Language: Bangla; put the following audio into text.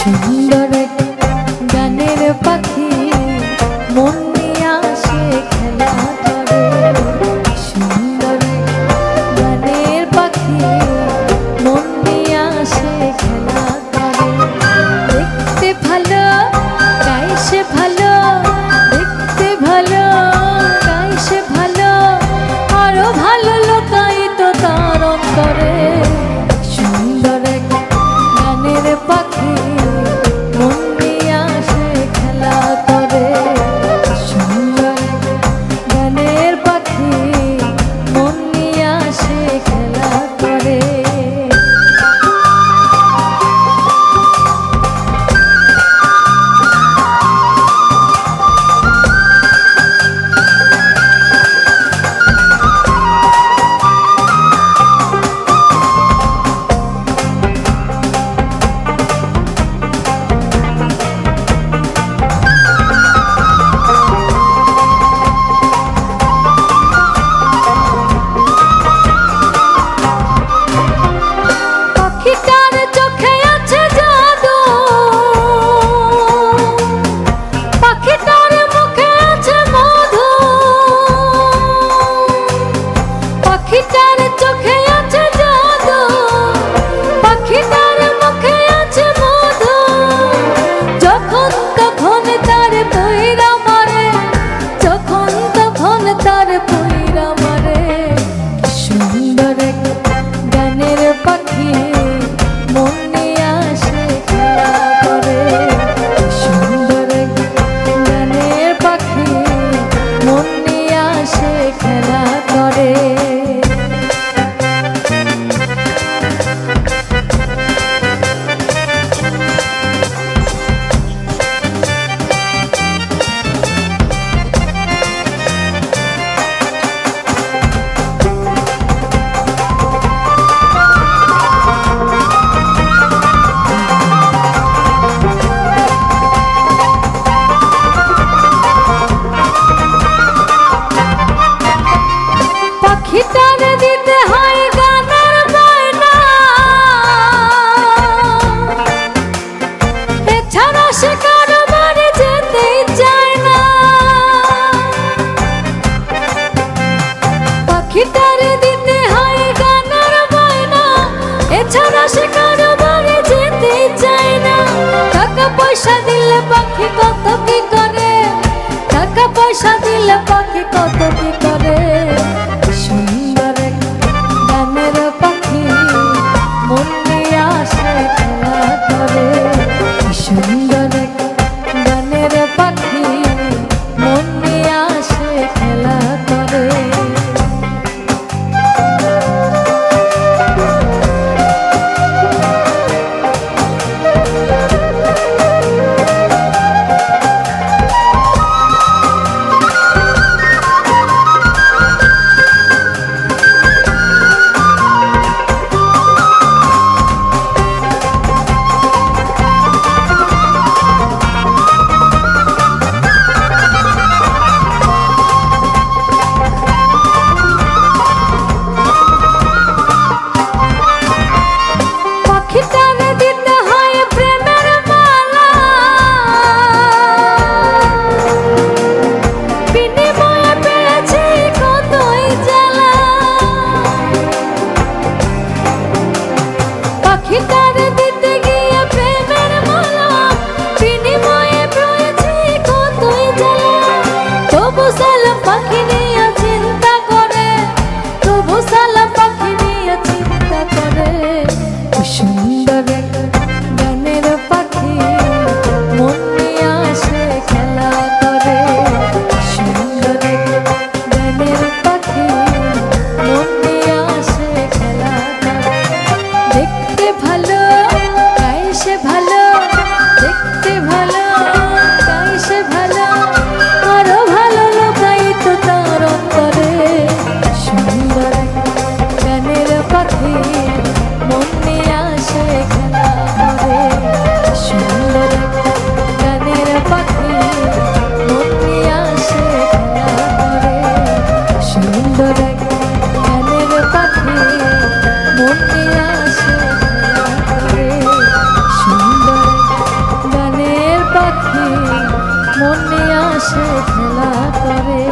想的。I don't know. পয়সা দিলে পাখি কত কি করে? টাকা পয়সা দিলে পাখি কত কি সে খেলা করে।